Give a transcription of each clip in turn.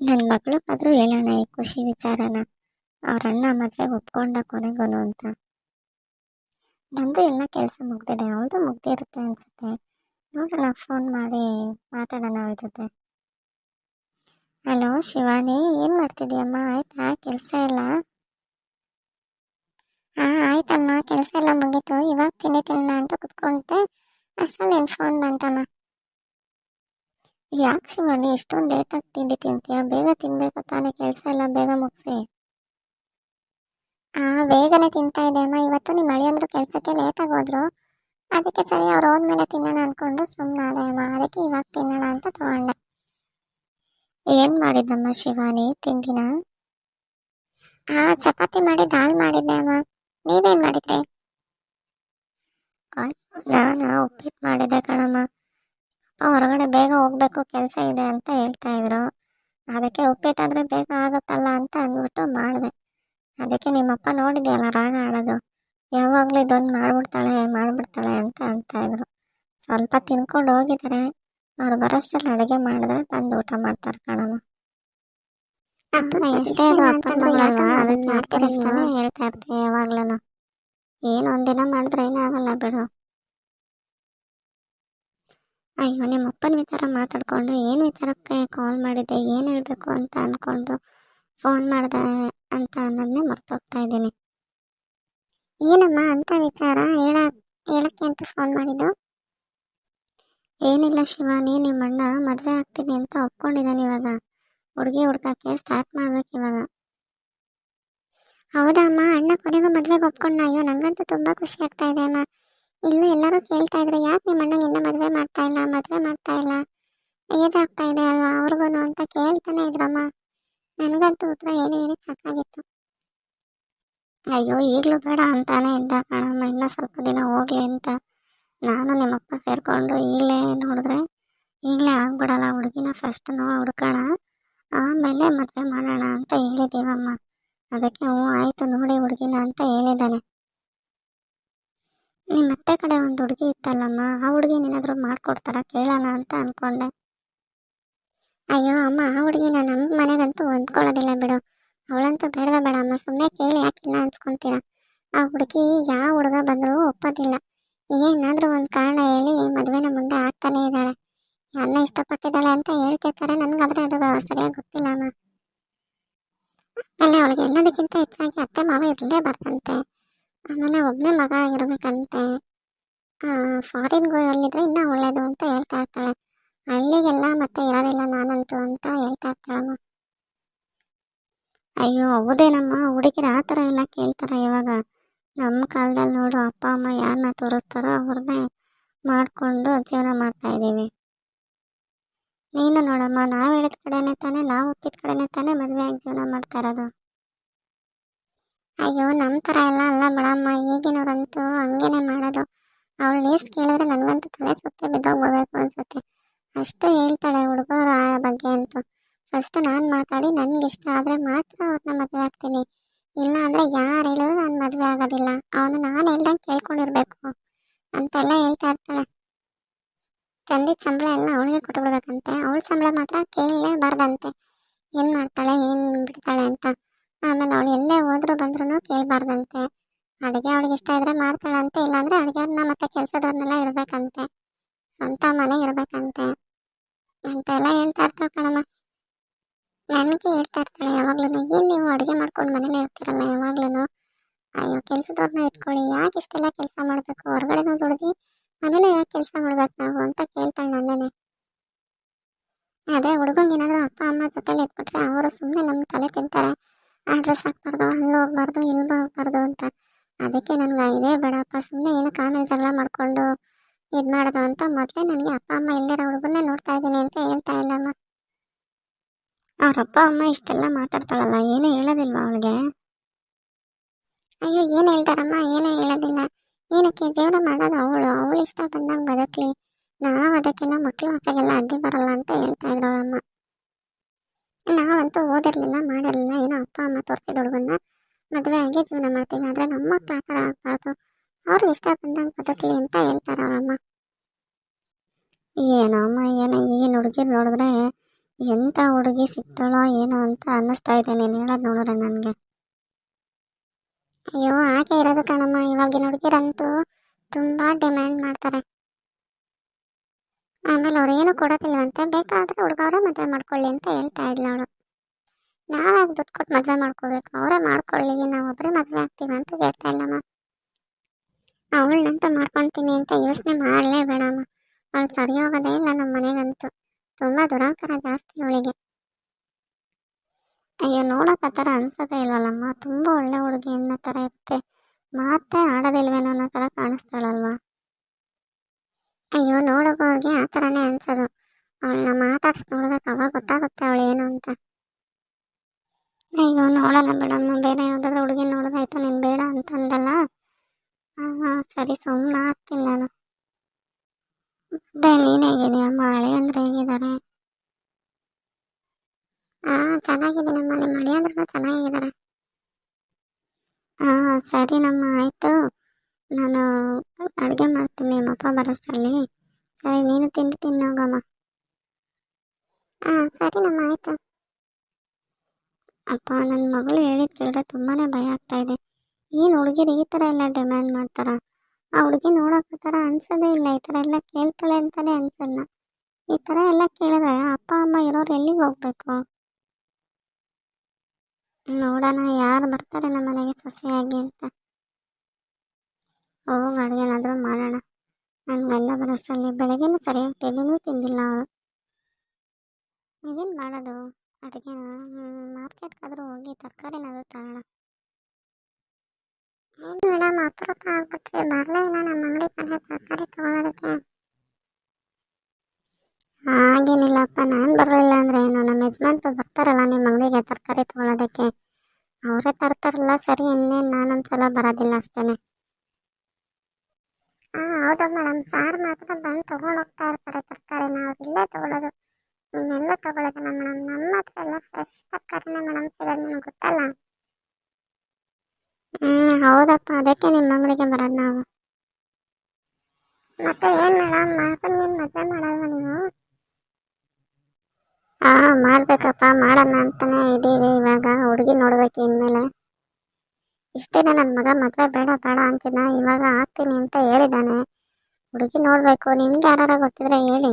ನನ್ನ ಮಗಳಿಗಾದ್ರೂ ಹೇಳೋಣ, ಈ ಖುಷಿ ವಿಚಾರನ. ಅವ್ರ ಅಣ್ಣ ಒಪ್ಕೊಂಡ ಕೊನೆಗೋನು ಅಂತ. ನಂದು ಎಲ್ಲ ಕೆಲಸ ಮುಗ್ದಿದೆ, ಅವಳದು ಮುಗ್ದಿರುತ್ತೆ ಅನ್ಸುತ್ತೆ. ನೋಡೋಣ, ಫೋನ್ ಮಾಡಿ ಮಾತಾಡೋಣ ಅವಳ ಜೊತೆ. ಹಲೋ ಶಿವಾನಿ, ಏನು ಮಾಡ್ತಿದ್ಯಮ್ಮ? ಆಯ್ತಾ? ಕೆಲಸ ಎಲ್ಲ? ಹಾಂ, ಆಯ್ತಮ್ಮ. ಕೆಲಸ ಎಲ್ಲ ಮುಗೀತು. ಇವಾಗ ತಿಂಡಿ ತಿನ್ನೋಣ ಅಂತ ಕುತ್ಕೊಂಡೆ. ಅಷ್ಟರಲ್ಲಿ ಫೋನ್ ಬಂತಮ್ಮ? ಯಾಕೆ ಶಿವಾನಿ ಇಷ್ಟೊಂದು ಲೇಟಾಗಿ ತಿಂಡಿ ತಿಂತೀಯ? ಬೇಗ ತಿನ್ಬೇಕು ತಾನೇ, ಕೆಲಸ ಎಲ್ಲ ಬೇಗ ಮುಗಿಸಿ. ಆ, ಬೇಗನೆ ತಿಂತಾ ಇದೆ ಅಮ್ಮ. ಇವತ್ತು ನಿಮ್ಮ ಮಳೆಯಂದ್ರು ಕೆಲಸಕ್ಕೆ ಲೇಟಾಗಿ ಹೋದ್ರು. ಅದಕ್ಕೆ ಸರಿ, ಅವ್ರು ಹೋದ್ಮೇಲೆ ತಿನ್ನೋಣ ಅಂದ್ಕೊಂಡು ಸುಮ್ಮನೆ ಅದೇ ಅಮ್ಮ. ಅದಕ್ಕೆ ಇವಾಗ ತಿನ್ನೋಣ ಅಂತ ತಗೊಂಡೆ. ಏನು ಮಾಡಿದ್ದಮ್ಮ ಶಿವಾನಿ, ತಿಂಡಿನ? ಹಾಂ ಚಪಾತಿ ಮಾಡಿ, ದಾಲ್ ಮಾಡಿದ್ದೆ ಅಮ್ಮ. ನೀವೇನು ಮಾಡಿದ್ರಿ? ನಾನು ಉಪ್ಪಿಟ್ಟು ಮಾಡಿದ್ದೆ ಕಣಮ್ಮ. ಹೊರಗಡೆ ಬೇಗ ಹೋಗ್ಬೇಕು ಕೆಲಸ ಇದೆ ಅಂತ ಹೇಳ್ತಾ ಇದ್ರು. ಅದಕ್ಕೆ ಉಪ್ಪಿಟ್ಟಾದ್ರೆ ಬೇಗ ಆಗುತ್ತಲ್ಲ ಅಂತ ಅಂದ್ಬಿಟ್ಟು ಮಾಡಿದೆ. ಅದಕ್ಕೆ ನಿಮ್ಮಪ್ಪ ನೋಡಿದ್ಯಲ್ಲ ರಾಗ ಆಡೋದು ಯಾವಾಗಲೂ ಇದೊಂದು ಮಾಡ್ಬಿಡ್ತಾಳೆ ಮಾಡ್ಬಿಡ್ತಾಳೆ ಅಂತ ಅಂತ ಇದ್ರು. ಸ್ವಲ್ಪ ತಿನ್ಕೊಂಡು ಹೋಗಿದ್ದಾರೆ ಅವ್ರು ಬರೋಷ್ಟರಲ್ಲಿ ಅಡುಗೆ ಮಾಡಿದ್ರೆ ಬಂದು ಊಟ ಮಾಡ್ತಾರೆ ಕಣಮ್ಮ. ಎಷ್ಟೇ ಅದು ಅಪ್ಪನ ಮಗಳಲ್ವಾ ಅದಕ್ಕೆ ಮಾಡ್ತಾರೆ ಇಷ್ಟನೇ ಹೇಳ್ತಾ ಇರ್ತೀವಿ ಯಾವಾಗ್ಲೂ ಏನು ಒಂದಿನ ಮಾಡಿದ್ರೆ ಏನಾಗಲ್ಲ ಬಿಡು. ಅಯ್ಯೋ ನಿಮ್ಮ ಅಪ್ಪನ ವಿಚಾರ ಮಾತಾಡ್ಕೊಂಡು ಏನು ವಿಚಾರಕ್ಕೆ ಕಾಲ್ ಮಾಡಿದ್ದೆ, ಏನು ಹೇಳಬೇಕು ಅಂತ ಅಂದ್ಕೊಂಡು ಫೋನ್ ಮಾಡಿದೆ ಅಂತ ಅನ್ನೋದನ್ನೇ ಮರ್ತೋಗ್ತಾ ಇದ್ದೀನಿ. ಏನಮ್ಮ ಅಂತ ವಿಚಾರ ಹೇಳ, ಹೇಳಕ್ಕೆ ಅಂತ ಫೋನ್ ಮಾಡಿದ್ದು? ಏನಿಲ್ಲ ಶಿವಾನಿ ನಿಮ್ಮ ಅಣ್ಣ ಮದುವೆ ಆಗ್ತೀನಿ ಅಂತ ಒಪ್ಕೊಂಡಿದ್ದಾನೆ ಇವಾಗ. ಹುಡುಗಿ ಹುಡ್ಕಕ್ಕೆ ಸ್ಟಾರ್ಟ್ ಮಾಡ್ಬೇಕು ಇವಾಗ. ಹೌದಾ ಅಮ್ಮ ಅಣ್ಣ ಕೊನೆಗೂ ಮದುವೆಗೆ ಒಪ್ಕೊಂಡ ಅಯ್ಯೋ, ನಂಗಂತೂ ತುಂಬ ಖುಷಿ ಆಗ್ತಾ ಇದೆ ಅಮ್ಮ. ಇಲ್ಲೂ ಎಲ್ಲರೂ ಕೇಳ್ತಾ ಇದ್ರು, ಯಾಕೆ ನಿಮ್ಮ ಇನ್ನೂ ಮದುವೆ ಮಾಡ್ತಾ ಇಲ್ಲ, ಮದುವೆ ಮಾಡ್ತಾ ಇಲ್ಲ? ಏಜಾಗ್ತಾ ಇದೆ ಅಲ್ವಾ? ಅವ್ರಿಗೂ ಅಂತ ಕೇಳ್ತಾನೆ ಇದ್ರಮ್ಮ ನನಗಂತೂ ಉತ್ತರ ಹೇಳಿ ಹೇಳಿ ಸಾಕಾಗಿತ್ತು. ಅಯ್ಯೋ, ಈಗಲೂ ಬೇಡ ಅಂತಾನೆ ಇದ್ದ ಕಣಮ್ಮ. ಇನ್ನೂ ಸ್ವಲ್ಪ ದಿನ ಹೋಗ್ಲಿ ಅಂತ ನಾನು ನಿಮ್ಮಪ್ಪ ಸೇರಿಕೊಂಡು ಈಗಲೇ ನೋಡಿದ್ರೆ ಈಗಲೇ ಆಗ್ಬಿಡಲ್ಲ ಹುಡುಗಿನ ಫಸ್ಟ್ ನೋ ಹುಡ್ಕೋಣ, ಆಮೇಲೆ ಮದುವೆ ಮಾಡೋಣ ಅಂತ ಹೇಳಿದ್ದೀವಮ್ಮ. ಅದಕ್ಕೆ ಹ್ಞೂ, ಆಯಿತು ನೋಡಿ ಹುಡುಗಿನ ಅಂತ ಹೇಳಿದ್ದಾನೆ. ನಿಮ್ಮ ಅತ್ತೆ ಕಡೆ ಒಂದು ಹುಡುಗಿ ಇತ್ತಲ್ಲಮ್ಮ, ಆ ಹುಡುಗಿ ಏನಾದರೂ ಮಾಡ್ಕೊಡ್ತಾರ ಕೇಳೋಣ ಅಂತ ಅಂದ್ಕೊಂಡೆ ಅಯ್ಯೋ ಅಮ್ಮ, ಆ ಹುಡುಗಿನ ನಮ್ಮ ಮನೆಗಂತೂ ಹೊಂದ್ಕೊಳ್ಳೋದಿಲ್ಲ ಬಿಡು. ಅವಳಂತೂ ಬೇಡವೇ ಬೇಡ ಅಮ್ಮ ಸುಮ್ಮನೆ ಕೇಳಿ ಯಾಕಿಲ್ಲ ಅನ್ಸ್ಕೊಂತೀರ? ಆ ಹುಡುಗಿ ಯಾವ ಹುಡುಗ ಬಂದರೂ ಒಪ್ಪೋದಿಲ್ಲ. ಏನಾದರೂ ಒಂದು ಕಾರಣ ಹೇಳಿ ಮದುವೆನ ಮುಂದೆ ಆಗ್ತಾನೆ ಇದ್ದಾಳೆ. ಯಾರನ್ನ ಇಷ್ಟಪಟ್ಟಿದ್ದಾಳೆ ಅಂತ ಹೇಳ್ತಿರ್ತಾರೆ, ನನಗಾದ್ರೆ ಅದು ಸರಿಯಾಗಿ ಗೊತ್ತಿಲ್ಲ ಅಮ್ಮ ಆಮೇಲೆ ಅವಳಿಗೆ ಎಲ್ಲದಕ್ಕಿಂತ ಹೆಚ್ಚಾಗಿ ಅತ್ತೆ ಮಾವ ಇರಲೇಬಾರ್ದಂತೆ. ಆಮೇಲೆ ಒಬ್ಬನೇ ಮಗ ಆಗಿರ್ಬೇಕಂತೆ. ಫಾರಿನ್ಗೆ ಅಲ್ಲಿದ್ರೆ ಇನ್ನೂ ಒಳ್ಳೇದು ಅಂತ ಹೇಳ್ತಾ ಇರ್ತಾಳೆ. ಹಳ್ಳಿಗೆಲ್ಲ ಮತ್ತೆ ಇರೋದಿಲ್ಲ ನಾನಂತೂ ಅಂತ ಹೇಳ್ತಾ ಇರ್ತಾಳಮ್ಮ ಅಯ್ಯೋ, ಹೌದೇನಮ್ಮ? ಹುಡುಗಿರು ಆ ಥರ ಎಲ್ಲ ಕೇಳ್ತಾರೆ ಇವಾಗ. ನಮ್ಮ ಕಾಲದಲ್ಲಿ ನೋಡು ಅಪ್ಪ, ಅಮ್ಮ ಯಾರನ್ನ ತೋರಿಸ್ತಾರೋ ಅವ್ರನ್ನೇ ಮಾಡಿಕೊಂಡು ಜೀವನ ಮಾಡ್ತಾ ಇದ್ದೀವಿ. ನೀನು ನೋಡಮ್ಮ, ನಾವು ಹೇಳಿದ ಕಡೆನೇ ತಾನೇ, ನಾವು ಒಪ್ಪಿದ ಕಡೆನೇ ತಾನೇ ಮದುವೆ ಆಗಿ ಜೀವನ ಮಾಡ್ತಾ ಇರೋದು. ಅಯ್ಯೋ ನಮ್ಮ ಥರ ಎಲ್ಲ ಅಲ್ಲ ಬಿಡಮ್ಮ. ಈಗಿನವರಂತೂ ಹಂಗೇನೆ ಮಾಡೋದು. ಅವಳು ಲೀಸ್ಟ್ ಕೇಳಿದ್ರೆ ನನಗಂತೂ ತಲೆ ಸುತ್ತೆ ಬಿದ್ದೋಗ್ಬೋಬೇಕು ಅನ್ಸುತ್ತೆ. ಅಷ್ಟು ಹೇಳ್ತಾಳೆ ಹುಡುಗರ ಬಗ್ಗೆ ಅಂತೂ. ಫಸ್ಟ್ ನಾನು ಮಾತಾಡಿ, ನನಗಿಷ್ಟ ಆದರೆ ಮಾತ್ರ ಅವ್ರನ್ನ ಮದುವೆ ಆಗ್ತೀನಿ. ಇಲ್ಲ ಅಂದರೆ ಯಾರು ಹೇಳಿದ್ರು ನಾನು ಮದುವೆ ಆಗೋದಿಲ್ಲ. ಅವನು ನಾನು ಹೇಳ್ದಂಗೆ ಕೇಳ್ಕೊಂಡಿರ್ಬೇಕು ಅಂತೆಲ್ಲ ಹೇಳ್ತಾ ಇರ್ತಾಳೆ. ಚಂದಿದ ಸಂಬಳ ಎಲ್ಲ ಅವಳಿಗೆ ಕೊಟ್ಬಿಡ್ಬೇಕಂತೆ. ಅವಳ ಸಂಬಳ ಮಾತ್ರ ಕೇಳಲೇಬಾರ್ದಂತೆ. ಏನು ಮಾಡ್ತಾಳೆ, ಏನು ಬಿಡ್ತಾಳೆ ಅಂತ. ಆಮೇಲೆ ಅವಳು ಎಲ್ಲೇ ಹೋದ್ರು ಬಂದ್ರೂ ಕೇಳಬಾರ್ದಂತೆ. ಅಡುಗೆ ಅವಳಿಗೆ ಇಷ್ಟ ಇದ್ರೆ ಮಾಡ್ತಾಳಂತೆ, ಇಲ್ಲಾಂದರೆ ಅಡುಗೆಯವ್ರನ್ನ ಮತ್ತೆ ಕೆಲಸದವ್ರನ್ನೆಲ್ಲ ಇರಬೇಕಂತೆ ಸ್ವಂತ ಮನೆ ಇರಬೇಕಂತೆ. ಅಂತೆಲ್ಲ ಹೇಳ್ತಾ ಇರ್ತಾಳೆ ಕಣಮ್ಮ. ನನಗೆ ಹೇಳ್ತಾ ಇರ್ತಾಳೆ, ಯಾವಾಗ್ಲೂ ಏನು ನೀವು ಅಡುಗೆ ಮಾಡ್ಕೊಂಡು ಮನೇಲೇ ಇರ್ತೀರಲ್ಲ ಯಾವಾಗ್ಲೂ ಅಯ್ಯೋ, ಕೆಲಸದವ್ರನ್ನ ಇಟ್ಕೊಳ್ಳಿ, ಯಾಕೆ ಇಷ್ಟೆಲ್ಲ ಕೆಲಸ ಮಾಡಬೇಕು? ಹೊರಗಡೆನೂ ದುಡ್ದು ಮನೇಲೇ ಯಾಕೆ ಕೆಲಸ ಮಾಡ್ಬೇಕು ನಾವು ಅಂತ ಕೇಳ್ತಾಳೆ ನನ್ನೇ ಅದೇ ಹುಡುಗಂಗೆ ಏನಾದರೂ ಅಪ್ಪ, ಅಮ್ಮ ಜೊತೆಲಿ ಇಟ್ಬಿಟ್ರೆ ಅವರು ಸುಮ್ಮನೆ ನಮ್ಮ ತಲೆ ತಿಂತಾರೆ. ಆ ಡ್ರೆಸ್ ಹಾಕ್ಬಾರ್ದು ಅಲ್ಲಿ ಹೋಗ್ಬಾರ್ದು ಇಲ್ಲಿ ಹೋಗ್ಬಾರ್ದು ಅಂತ. ಅದಕ್ಕೆ ನನಗೆ ಇದೇ ಬೇಡಪ್ಪ ಸುಮ್ಮನೆ ಏನು ಆಮೇಲೆ ಜಗಳ ಮಾಡಿಕೊಂಡು ಇದು ಮಾಡೋದು ಅಂತ ಮೊದಲೇ ನನಗೆ ಅಪ್ಪ, ಅಮ್ಮ ಇಲ್ಲದಿರೋ ಹುಡುಗನ್ನೇ ನೋಡ್ತಾ ಇದ್ದೀನಿ ಅಂತ ಹೇಳ್ತಾ ಇಲ್ಲಮ್ಮ ಅವ್ರ ಅಪ್ಪ, ಅಮ್ಮ ಇಷ್ಟೆಲ್ಲ ಮಾತಾಡ್ತಾಳಲ್ಲ, ಏನೂ ಹೇಳೋದಿಲ್ವಾ ಅವಳಿಗೆ? ಅಯ್ಯೋ, ಏನು ಹೇಳ್ತಾರಮ್ಮ, ಏನೂ ಹೇಳೋದಿಲ್ಲ. ಏನಕ್ಕೆ ಜೀವನ ಮಾಡೋದು ಅವಳು ಅವಳು ಇಷ್ಟ ಬಂದಂಗೆ ಬದುಕಲಿ. ನಾವು ಅದಕ್ಕೆಲ್ಲ ಮಕ್ಕಳು ಮಕ್ಕಳಿಗೆಲ್ಲ ಅಡ್ಡಿ ಬರಲ್ಲ ಅಂತ ಹೇಳ್ತಾ ಇದ್ರು ನಾವಂತೂ ಓದಿರಲಿಲ್ಲ, ಮಾಡಿರಲಿಲ್ಲ. ಏನೋ ಅಪ್ಪ, ಅಮ್ಮ ತೋರಿಸಿದ ಹುಡುಗನ್ನ ಮದುವೆ ಆಗಿ ಜೀವನ ಮಾಡ್ತೀವಿ. ಆದರೆ ನಮ್ಮ ಮಕ್ಕಳು ಆ ಥರ ಆಗ್ಬಾರ್ದು. ಅವ್ರಿಗೆ ಇಷ್ಟ ಬಂದಂಗೆ ಬದುಕಲಿ ಅಂತ ಹೇಳ್ತಾರೆ ಅವರಮ್ಮ. ಏನೋ ಅಮ್ಮ, ಏನೋ ಈಗಿನ ಹುಡುಗಿ ನೋಡಿದ್ರೆ ಎಂಥ ಹುಡುಗಿ ಸಿಗ್ತಾಳೋ ಏನೋ ಅಂತ ಅನ್ನಿಸ್ತಾ ಇದೆ. ನೀನು ಹೇಳೋದು ನೋಡಿದ್ರೆ ನನಗೆ. ಅಯ್ಯೋ, ಹಾಗೆ ಇರೋದು ಕಣಮ್ಮ. ಇವಾಗಿನ ಹುಡುಗಿರಂತೂ ತುಂಬ ಡಿಮ್ಯಾಂಡ್ ಮಾಡ್ತಾರೆ. ಆಮೇಲೆ ಅವ್ರು ಏನು ಬೇಕಾದ್ರೆ ಬೇಕಾದರೆ ಹುಡುಗವರೇ ಮದುವೆ ಮಾಡ್ಕೊಳ್ಳಿ ಅಂತ ಹೇಳ್ತಾ ಇದ್ಲು ಅವಳು. ನಾವ್ಯಾಕೆ ದುಡ್ಡು ಕೊಟ್ಟು ಮದುವೆ ಮಾಡ್ಕೋಬೇಕು? ಅವರೇ ಮಾಡ್ಕೊಳ್ಳಿ ನಾವು ಒಬ್ಬರೇ ಮದುವೆ ಆಗ್ತೀವಿ ಅಂತ ಹೇಳ್ತಾ ಇಲ್ಲಮ್ಮ ಅವಳನ್ನಂತೂ ಮಾಡ್ಕೊತೀನಿ ಅಂತ ಯೋಚನೆ ಮಾಡಲೇ ಬೇಡಮ್ಮ ಅವಳು ಸರಿ ಹೋಗೋದೇ ಇಲ್ಲ ನಮ್ಮ ಮನೆಗಂತೂ. ತುಂಬ ದುರಾಂಕಾರ ಜಾಸ್ತಿ ಅವಳಿಗೆ. ಅಯ್ಯೋ, ನೋಡೋಕೆ ಆ ಥರ ಅನ್ಸೋದೇ ಇಲ್ವಲ್ಲಮ್ಮ? ತುಂಬ ಒಳ್ಳೆ ಹುಡುಗಿ ಅನ್ನೋ ಥರ ಇರುತ್ತೆ. ಮಾತೇ ಆಡೋದಿಲ್ವೇನೋ ಅನ್ನೋ ಥರ ಕಾಣಿಸ್ತಾಳಲ್ವಾ? ಅಯ್ಯೋ ನೋಡೋಕೆ ಆ ಥರನೇ ಅನ್ಸೋದು ಅವಳನ್ನ ಮಾತಾಡ್ಸಿ ನೋಡ್ಬೇಕು, ಅವಾಗ ಗೊತ್ತಾಗುತ್ತೆ ಅವಳು ಏನು ಅಂತ. ಅಯ್ಯೋ ನೋಡೋಣ ಬಿಡಮ್ಮ ಬೇರೆ ಯಾವುದಾದ್ರೂ ಹುಡುಗಿ ನೋಡೋದಾಯ್ತು, ನೀನು ಬೇಡ ಅಂತಂದಲ್ಲ? ಹಾಂ ಸರಿ ಸುಮ್ಮನೆ ಆಗ್ತೀನಿ ನಾನು. ಮತ್ತೆ ನೀನು ಹೇಗಿದೆಯಮ್ಮ ಹಳೆ ಅಂದ್ರೆ ಹೇಗಿದ್ದಾರೆ? ಹಾಂ ಚೆನ್ನಾಗಿದ್ದೀನಮ್ಮ, ನಿಮ್ಮ ಹಳೆಯಂದ್ರೂ ಚೆನ್ನಾಗಿದ್ದಾರೆ. ಹಾಂ ಸರಿ, ನಮ್ಮ, ಆಯಿತು. ನಾನು ಅಡುಗೆ ಮಾಡ್ತೀನಿ, ನಿಮ್ಮ ಅಪ್ಪ ಬರೋಷ್ಟರಲ್ಲಿ ಸರಿ, ನೀನು ತಿಂಡಿ ತಿನ್ನೋಗಮ್ಮ ಹಾಂ ಸರಿ ನಮ್ಮ, ಆಯಿತು. ಅಪ್ಪ ನನ್ನ ಮಗಳು ಹೇಳಿದ ಕೇಳಿದ್ರೆ ತುಂಬಾ ಭಯ ಆಗ್ತಾ ಇದೆ. ಏನು ಹುಡುಗಿರು ಈ ಥರ ಎಲ್ಲ ಡಿಮ್ಯಾಂಡ್ ಮಾಡ್ತಾರ? ಆ ಹುಡುಗಿ ನೋಡೋಕೆ ಥರ ಅನ್ಸೋದೇ ಇಲ್ಲ, ಈ ಥರ ಎಲ್ಲ ಕೇಳ್ತಾಳೆ ಅಂತಲೇ ಅನ್ಸಲ್ಲ. ಈ ಥರ ಎಲ್ಲ ಕೇಳಿದ್ರೆ ಅಪ್ಪ, ಅಮ್ಮ ಇರೋರು ಎಲ್ಲಿಗೆ ಹೋಗ್ಬೇಕು? ನೋಡೋಣ, ಯಾರು ಬರ್ತಾರೆ ನಮ್ಮ ಮನೆಗೆ ಸೊಸೆಯಾಗಿ ಅಂತ. ಹೋಗಿ ಅಡುಗೆನಾದರೂ ಮಾಡೋಣ. ನನ್ನ ಗಂಡ ಬರೋಷ್ಟರಲ್ಲಿ ಬೆಳಗ್ಗೆನೂ ಸರಿಯಾಗಿ ತಿಂದಿನೂ ತಿಂದಿಲ್ಲ ಅವಳು ಏನು ಮಾಡೋದು? ಅಡುಗೆನ ಮಾರ್ಕೆಟ್ಗಾದರೂ ಹೋಗಿ ತರಕಾರಿನಾದರೂ ತರೋಣ. ಏನು ಮೇಡಮ್ ಮಾತ್ರ ಆಗ್ಬಿಟ್ರೆ ಬರಲೇ ಇಲ್ಲ ನಮ್ಮ ಅಂಗಡಿ ಕಡೆ ತರಕಾರಿ ತೊಗೊಳೋದಕ್ಕೆ. ಹಾಗೇನಿಲ್ಲಪ್ಪ, ನಾನು ಬರಲಿಲ್ಲ ಅಂದರೆ ಏನು? ನಮ್ಮ ಯಜಮಾನ್ರು ಬರ್ತಾರಲ್ಲ ನಿಮ್ಮ ಅಂಗಡಿಗೆ ತರಕಾರಿ ತೊಗೊಳೋದಕ್ಕೆ. ಅವರೇ ತರ್ತಾರಲ್ಲ, ಸರಿ ಇನ್ನೇನು ನಾನೊಂದ್ಸಲ ಬರೋದಿಲ್ಲ ಅಷ್ಟೇ ಹಾಂ, ಹೌದು ಮೇಡಮ್ ಸಾರ್ ಮಾತ್ರ ಬಂದು ತೊಗೊಂಡು ಹೋಗ್ತಾ ಇರ್ತಾರೆ ತರಕಾರಿನ ಅವ್ರು ತೊಗೊಳೋದು. ಇನ್ನೆಲ್ಲ ತೊಗೊಳೋದಿಲ್ಲ ಮೇಡಮ್ ನಮ್ಮ ಹತ್ರ ಎಲ್ಲ ಫ್ರೆಶ್ ತರಕಾರಿನೇ ಮೇಡಮ್ ಸಿಗೋದು ನಿಮ್ಗೆ ಗೊತ್ತಲ್ಲ? ಹ್ಞೂ ಹೌದಪ್ಪ. ಅದಕ್ಕೆ ನಿಮ್ಮ ಅಂಗಡಿಗೆ ಬರೋದು ನಾವು. ಮತ್ತೆ ಏನು ಮೇಡಮ್ ಮಾಡ್ಕೊಂಡು ನಿಮ್ಮ ಮದುವೆ ಮಾಡಲ್ವ ನೀವು? ಹಾಂ ಮಾಡಬೇಕಪ್ಪ. ಮಾಡೋಣ ಅಂತಲೇ ಇದ್ದೀವಿ ಇವಾಗ. ಹುಡುಗಿ ನೋಡ್ಬೇಕು ಇನ್ಮೇಲೆ. ಇಷ್ಟೇ ನನ್ನ ಮಗ ಮದುವೆ ಬೇಡ ಬೇಡ ಅಂತಿದ್ದ ಇವಾಗ ಆಗ್ತೀನಿ ಅಂತ ಹೇಳಿದ್ದಾನೆ ಹುಡುಗಿ ನೋಡಬೇಕು ನಿಮ್ಗೆ ಯಾರು ಗೊತ್ತಿದ್ರೆ ಹೇಳಿ.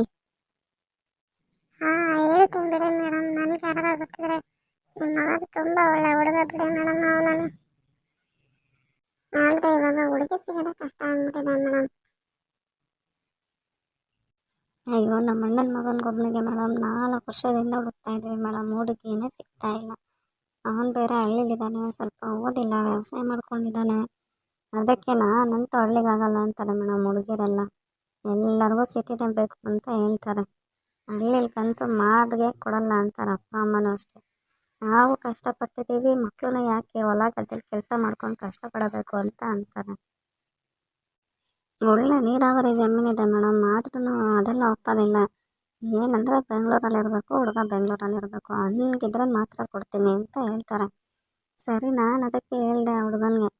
ಹಾಂ ಹೇಳ್ತೀನಿ ಬಿಡಿ ಮೇಡಮ್ ನನಗೆ ಯಾರು ಗೊತ್ತಿದ್ರೆ ನಿಮ್ಮ ಮಗ ತುಂಬ ಒಳ್ಳೆ ಹುಡುಗ ಬಿಡಿ ಮೇಡಮ್ ಅವನನ್ನು. ಆದರೆ ಇವಾಗ ಹುಡುಗಿ ಸಿಗೋದೇ ಕಷ್ಟ ಅಂದ್ಬಿಟ್ಟಿದೆ ಮೇಡಮ್. ಅಯ್ಯೋ ನಮ್ಮ ಅಣ್ಣನ ಮಗನಿಗೊಬ್ಬನಿಗೆ ಮೇಡಮ್ ನಾಲ್ಕು ವರ್ಷದಿಂದ ಹುಡುಕ್ತಾ ಇದ್ದೀವಿ ಮೇಡಮ್ ಹುಡುಗಿನೇ ಸಿಗ್ತಾ ಇಲ್ಲ. ಅವನು ಬೇರೆ ಹಳ್ಳಿಲಿದ್ದಾನೆ, ಸ್ವಲ್ಪ ಓದಿಲ್ಲ, ವ್ಯವಸಾಯ ಮಾಡ್ಕೊಂಡಿದ್ದಾನೆ. ಅದಕ್ಕೆ ನಾನಂತೂ ಹಳ್ಳಿಗಾಗಲ್ಲ ಅಂತಾರೆ ಮೇಡಮ್ ಹುಡುಗಿರೆಲ್ಲ. ಎಲ್ಲರಿಗೂ ಸಿಟಿನೇ ಬೇಕು ಅಂತ ಹೇಳ್ತಾರೆ. ಹಳ್ಳಿಗಂತೂ ಮಾಡಿಗೆ ಕೊಡಲ್ಲ ಅಂತಾರೆ ಅಪ್ಪ, ಅಮ್ಮನೂ ಅಷ್ಟೇ. ನಾವು ಕಷ್ಟಪಟ್ಟಿದ್ದೀವಿ ಮಕ್ಕಳನ್ನ ಯಾಕೆ ಹೊಲ ಗದ್ದೆಲಿ ಕೆಲಸ ಮಾಡ್ಕೊಂಡು ಕಷ್ಟಪಡಬೇಕು ಅಂತ ಅಂತಾರೆ. ಒಳ್ಳೆ ನೀರಾವರಿ ಜಮೀನಿದೆ ಮೇಡಮ್ ಆದ್ರೂ ಅದೆಲ್ಲ ಒಪ್ಪೋದಿಲ್ಲ. ಏನಂದರೆ ಬೆಂಗಳೂರಲ್ಲಿ ಇರಬೇಕು, ಹುಡುಗ ಬೆಂಗಳೂರಲ್ಲಿ ಇರಬೇಕು, ಹಂಗಿದ್ರೆ ಮಾತ್ರ ಕೊಡ್ತೀನಿ ಅಂತ ಹೇಳ್ತಾರೆ. ಸರಿ, ನಾನು ಅದಕ್ಕೆ ಹೇಳಿದೆ ಹುಡುಗನಿಗೆ.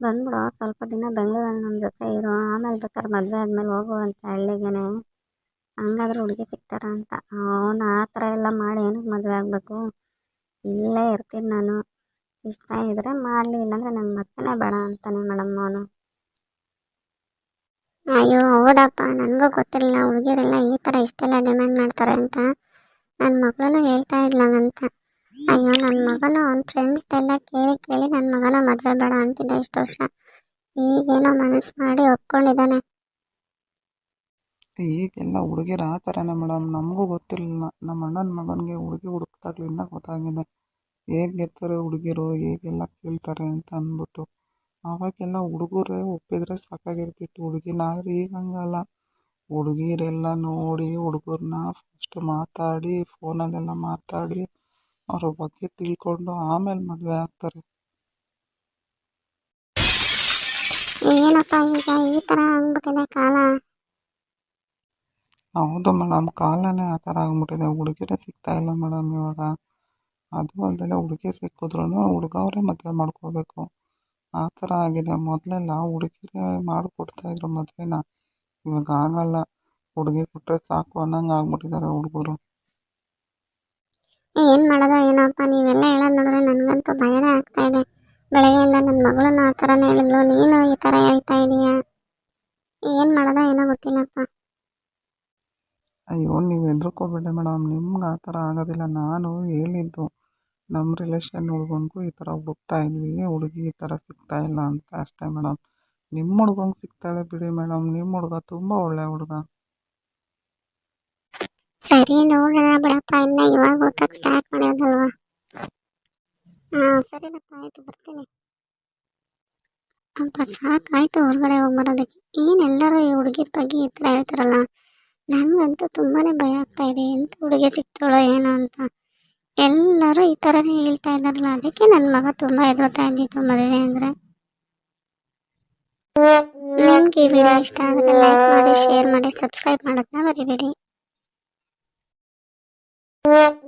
ಬಂದ್ಬಿಡು, ಸ್ವಲ್ಪ ದಿನ ಬೆಂಗಳೂರಲ್ಲಿ ನಮ್ಮ ಜೊತೆ ಇರು, ಆಮೇಲೆ ಬೇಕಾದ್ರೆ ಮದುವೆ ಆದಮೇಲೆ ಹೋಗುವಂತ ಹಳ್ಳಿಗೇನೆ. ಹಂಗಾದ್ರೆ ಹುಡುಗಿ ಸಿಗ್ತಾರ ಅಂತ. ಅವನು ಆ ಥರ ಎಲ್ಲ ಮಾಡಿ ಏನಕ್ಕೆ ಮದುವೆ ಆಗಬೇಕು? ಇಲ್ಲೇ ಇರ್ತೀನಿ ನಾನು. ಇಷ್ಟ ಇದ್ದರೆ ಮಾಡಲಿ, ಇಲ್ಲಾಂದರೆ ನನ್ನ ಮಕ್ಕಳೇ ಬೇಡ ಅಂತಾನೆ ಮೇಡಮ್ ಅವನು. ಅಯ್ಯೋ, ಹೌದಪ್ಪ. ನನಗೂ ಗೊತ್ತಿರಲಿಲ್ಲ. ಹುಡುಗಿರೆಲ್ಲ ಈ ಥರ ಇಷ್ಟೆಲ್ಲ ಡಿಮ್ಯಾಂಡ್ ಮಾಡ್ತಾರೆ ಅಂತ. ನನ್ನ ಮಗಳೂ ಹೇಳ್ತಾ ಇದ್ಲಂಗಂತ ಅಯ್ಯೋ ನನ್ನ ಮಗನ ಅವ್ನ ಫ್ರೆಂಡ್ಸ್ದೆಲ್ಲ ಕೇಳಿ ಕೇಳಿ ನನ್ನ ಮಗನ ಮದುವೆ ಬೇಡ ಅಂತಿದ್ದ ಇಷ್ಟು ವರ್ಷ. ಈಗೇನೋ ಮನಸ್ಸು ಮಾಡಿ ಒಪ್ಕೊಂಡಿದ್ದಾನೆ. ಈಗೆಲ್ಲ ಹುಡುಗಿರು ಆ ಥರನೇ ಮೇಡಮ್. ನಮಗೂ ಗೊತ್ತಿರಲಿಲ್ಲ. ನಮ್ಮ ಅಣ್ಣನ ಮಗನಿಗೆ ಹುಡುಗಿ ಹುಡುಕ್ದಾಗ್ಲಿಂದ ಗೊತ್ತಾಗಿದೆ. ಹೇಗೆ ಹೇಗಿರ್ತಾರೆ ಹುಡುಗಿರು, ಹೇಗೆಲ್ಲ ಕೇಳ್ತಾರೆ ಅಂತ ಅಂದ್ಬಿಟ್ಟು. ಆವಾಗೆಲ್ಲ ಹುಡುಗರೇ ಒಪ್ಪಿದ್ರೆ ಸಾಕಾಗಿರ್ತಿತ್ತು. ಹುಡುಗಿನ ಆದರೆ ಈಗ ಹಂಗಲ್ಲ. ಹುಡುಗಿರೆಲ್ಲ ನೋಡಿ ಹುಡುಗರನ್ನ ಫಸ್ಟ್ ಮಾತಾಡಿ ಫೋನಲ್ಲೆಲ್ಲ ಮಾತಾಡಿ ಅವ್ರ ಬಗ್ಗೆ ತಿಳ್ಕೊಂಡು ಆಮೇಲೆ ಮದುವೆ ಆಗ್ತಾರೆ. ಏನಪ್ಪ ಈಗ ಈ ಥರ ಆಗ್ಬಿಟ್ಟಿದೆ ಕಾಲ? ಹೌದು ಮೇಡಮ್ ಕಾಲನೇ ಆ ಥರ ಆಗ್ಬಿಟ್ಟಿದೆ. ಹುಡುಗಿರೇ ಸಿಗ್ತಾ ಇಲ್ಲ ಮೇಡಮ್ ಇವಾಗ. ಅದು ಅಲ್ಲದೆ ಹುಡುಗಿ ಸಿಕ್ಕಿದ್ರು ಹುಡುಗ ಅವರೇ ಮದುವೆ ಮಾಡ್ಕೋಬೇಕು. ಆ ಥರ ಆಗಿದೆ. ಮೊದಲೆಲ್ಲ ಹುಡುಗಿರೇ ಮಾಡಿಕೊಡ್ತಾಯಿದ್ರು ಮದುವೆನ. ಇವಾಗ ಆಗಲ್ಲ. ಹುಡುಗಿ ಕೊಟ್ಟರೆ ಸಾಕು ಅನ್ನಂಗೆ ಆಗ್ಬಿಟ್ಟಿದ್ದಾರೆ ಹುಡುಗರು. ಏನು ಮಾಡೋದ ಏನಪ್ಪ? ನೀವೆಲ್ಲ ಹೇಳೋದು ನೋಡಿದ್ರೆ ನನಗಂತೂ ಭಯನೇ ಆಗ್ತಾ ಇದೆ. ಬೆಳಗ್ಗೆಯಿಂದ ನನ್ನ ಮಗಳನ್ನ ಆ ಥರನೇ ಹೇಳಿದ್ಲು. ನೀನು ಈ ಥರ ಹೇಳ್ತಾ ಇದೀಯ? ಏನು ಮಾಡೋದ ಏನೋ ಗೊತ್ತಿಲ್ಲಪ್ಪ. ಅಯ್ಯೋ ನೀವು ಹೆದ್ರಕೋಬೇಡಿ ಮೇಡಮ್ ನಿಮ್ಗೆ ಆ ಥರ ಆಗೋದಿಲ್ಲ. ನಾನು ಹೇಳಿದ್ದು ನಮ್ಮ ರಿಲೇಷನ್ ಹುಡ್ಗನ್ಗೂ ಈ ಥರ ಹುಡುಕ್ತಾ ಇದ್ವಿ, ಹುಡುಗಿ ಈ ಥರ ಸಿಗ್ತಾ ಇಲ್ಲ ಅಂತ ಅಷ್ಟೇ ಮೇಡಮ್ ನಿಮ್ಮ ಹುಡ್ಗಂಗೆ ಸಿಗ್ತಾಳೆ ಬಿಡಿ ಮೇಡಮ್ ನಿಮ್ಮ ಹುಡುಗ ತುಂಬ ಒಳ್ಳೆ ಹುಡುಗ. ಸರಿ ನೋಡೋಣ ಬಿಡಪ್ಪ, ಇನ್ನ ಇವಾಗ ಹುಡ್ಕಕ್ಕೆ ಸ್ಟಾರ್ಟ್ ಮಾಡೋದಲ್ವಾ ಹಾಂ, ಸರಿನಪ್ಪ, ಆಯಿತು, ಬರ್ತೀನಿ. ಅಪ್ಪ ಸಾಕಾಯ್ತು ಹೊರಗಡೆ ಹೋಗಿ ಬರೋದಕ್ಕೆ. ಏನು ಎಲ್ಲರೂ ಈ ಹುಡುಗಿರ ಬಗ್ಗೆ ಈ ಥರ ಹೇಳ್ತಾರಲ್ಲ? ನನಗಂತೂ ತುಂಬಾ ಭಯ ಆಗ್ತಾ ಇದೆ ಎಂಥ ಹುಡುಗಿ ಸಿಗ್ತಾಳೋ ಏನೋ ಅಂತ. ಎಲ್ಲರೂ ಈ ಥರನೇ ಹೇಳ್ತಾ ಇದ್ದಾರಲ್ಲ, ಅದಕ್ಕೆ ನನ್ನ ಮಗ ತುಂಬ ಹೆದರ್ತಾ ಇದ್ದಿತ್ತು ಮದುವೆ ಅಂದರೆ. ನಿಮ್ಗೆ ಈ ವಿಡಿಯೋ ಇಷ್ಟ ಆಗುತ್ತೆ ಲೈಕ್ ಮಾಡಿ ಶೇರ್ ಮಾಡಿ ಸಬ್ಸ್ಕ್ರೈಬ್ ಮಾಡೋದನ್ನ ಮರಿಬೇಡಿ.